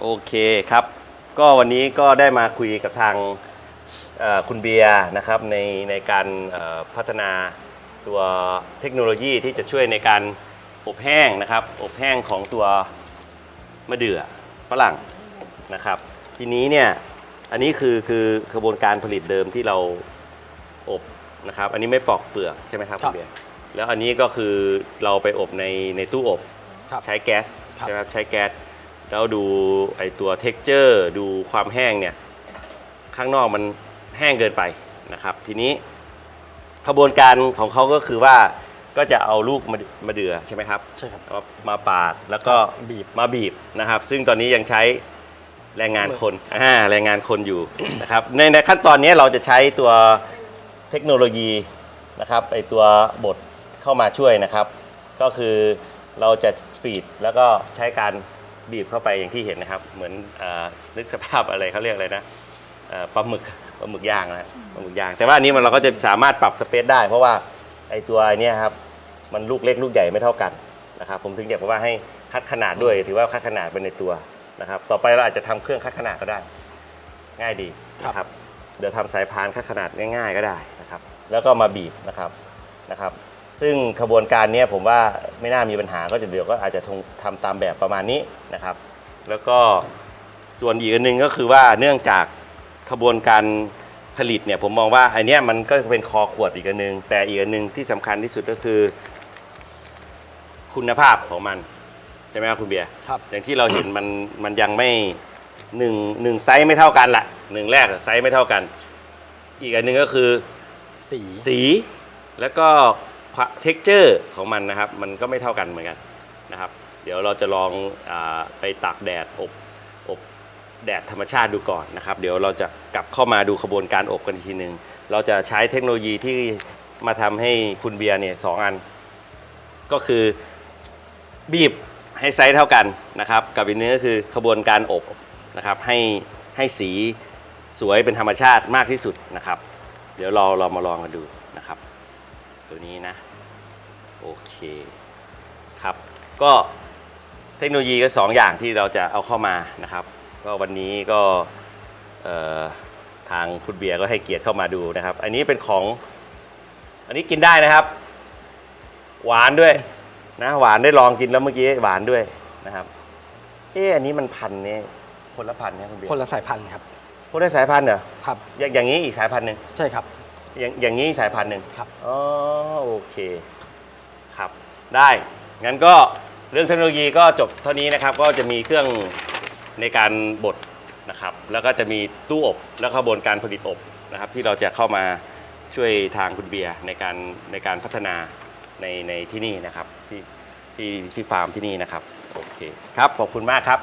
โอเคครับ ก็วันนี้ก็ได้มาคุยกับทางเอ่อคุณเบียร์นะครับในในการเอ่อพัฒนาตัวเทคโนโลยีที่จะช่วยในการอบแห้งนะครับ อบแห้งของตัวมะเดื่อฝรั่งนะครับ ทีนี้เนี่ยอันนี้คือคือกระบวนการผลิตเดิมที่เราอบนะครับ อันนี้ไม่ปอกเปลือกใช่ไหมครับครัคุบณเบียร์แล้วอันนี้ก็คือเราไปอบในในตู้อบครับใช้แก๊สครับใช่ไหมครับใช้แก๊ส แล้วดูไอตัวเท็กเจอร์ดูความแห้งเนี่ยข้างนอกมันแห้งเกินไปนะครับ ทีนี้กระบวนการของเขาก็คือว่าก็จะเอาลูกมะมะเดื่อใช่ไหมครับใช่ครับเอามาปาดแล้วก็บีบมาบีบนะครับ ซึ่งตอนนี้ยังใช้แรงงานคนอ่าแรงงานคนอยู่นะครับในในขั้นตอนนี้เราจะใช้ตัวเทคโนโลยีนะครับไอตัวบดเข้ามาช่วยนะครับ ก็คือเราจะฟีดแล้วก็ใช้การ บีบเข้าไปอย่างที่เห็นนะครับ เหมือนเอ่อนึกสภาพอะไรเขาเรียกอะไรนะเอ่อปลาหมึกปลาหมึกย่างนะปลาหมึกย่าง แต่ว่าอันนี้มันเราก็จะสามารถปรับสเปซได้ เพราะว่าไอตัวเนี้ยครับมันลูกเล็กลูกใหญ่ไม่เท่ากันนะครับ ผมถึงอยากบอกว่าให้คัดขนาดด้วย ถือว่าคัดขนาดเป็นในตัวนะครับ ต่อไปเราอาจจะทำเครื่องคัดขนาดก็ได้ ง่ายดีนะครับ เดี๋ยวทำสายพานคัดขนาดง่าย ๆ ก็ได้นะครับ แล้วก็มาบีบนะครับนะครับ ซึ่งขบวนการเนี้ยผมว่าไม่น่ามีปัญหาก็จะเดี๋ยวก็อาจจะทงทำตามแบบประมาณนี้นะครับ แล้วก็ส่วนอีกอันหนึ่งก็คือว่าเนื่องจากขบวนการผลิตเนี่ยผมมองว่าอันเนี้ยมันก็เป็นคอขวดอีกอันหนึ่งแต่อีกอันหนึ่งที่สำคัญที่สุดก็คือ คุณภาพของมัน ใช่ไหมครับคุณเบียร์ครับอย่างที่เราเห็นมันมันยังไม่หนึ่งหนึ่งไซส์ไม่เท่ากันละหนึ่งแรกอะไซส์ไม่เท่ากัน อีกอันหนึ่งก็คือสีสีแล้วก็ เท็กเจอร์ของมันนะครับ มันก็ไม่เท่ากันเหมือนกันนะครับ เดี๋ยวเราจะลองอไปตากแดดอบอบแดดธรรมชาติดูก่อนนะครับ เดี๋ยวเราจะกลับเข้ามาดูขบวนการอบกันทีหนึ่งเราจะใช้เทคโนโลยีที่มาทำให้คุณเบียร์เนี่ยสองอัน ก็คือบีบให้ไซส์เท่ากันนะครับ กับอีกนึงก็คือขบวนการอบนะครับ ให้ให้สีสวยเป็นธรรมชาติมากที่สุดนะครับ เดี๋ยวเราเรามาลองกันดูนะครับ ตัวนี้นะ โอเคครับ ก็เทคโนโลยีก็สองอย่างที่เราจะเอาเข้ามานะครับ ก็วันนี้ก็เอ่อทางคุณเบียร์ก็ให้เกียรติเข้ามาดูนะครับ อันนี้เป็นของ อันนี้กินได้นะครับ หวานด้วยนะหวานได้ลองกินแล้วเมื่อกี้หวานด้วยนะครับเอ๊ะอันนี้มันพันธุ์เนี่ยคนละพันธุ์เนี่ยคุณเบียร์คนละสายพันธุ์ครับคนละสายพันธุ์เหรอครับอย่างอย่างนี้อีกสายพันธุ์หนึ่งใช่ครับ อย่างอย่างนี้อีกสายพันธุ์หนึ่งครับอ๋อโอเคครับ ได้งั้นก็เรื่องเทคโนโลยีก็จบเท่านี้นะครับ ก็จะมีเครื่องในการบดนะครับ แล้วก็จะมีตู้อบและขบวนการผลิตอบนะครับ ที่เราจะเข้ามาช่วยทางคุณเบียร์ในการในการพัฒนาในในที่นี่นะครับที่ที่ที่ฟาร์มที่นี่นะครับโอเคครับขอบคุณมากครับ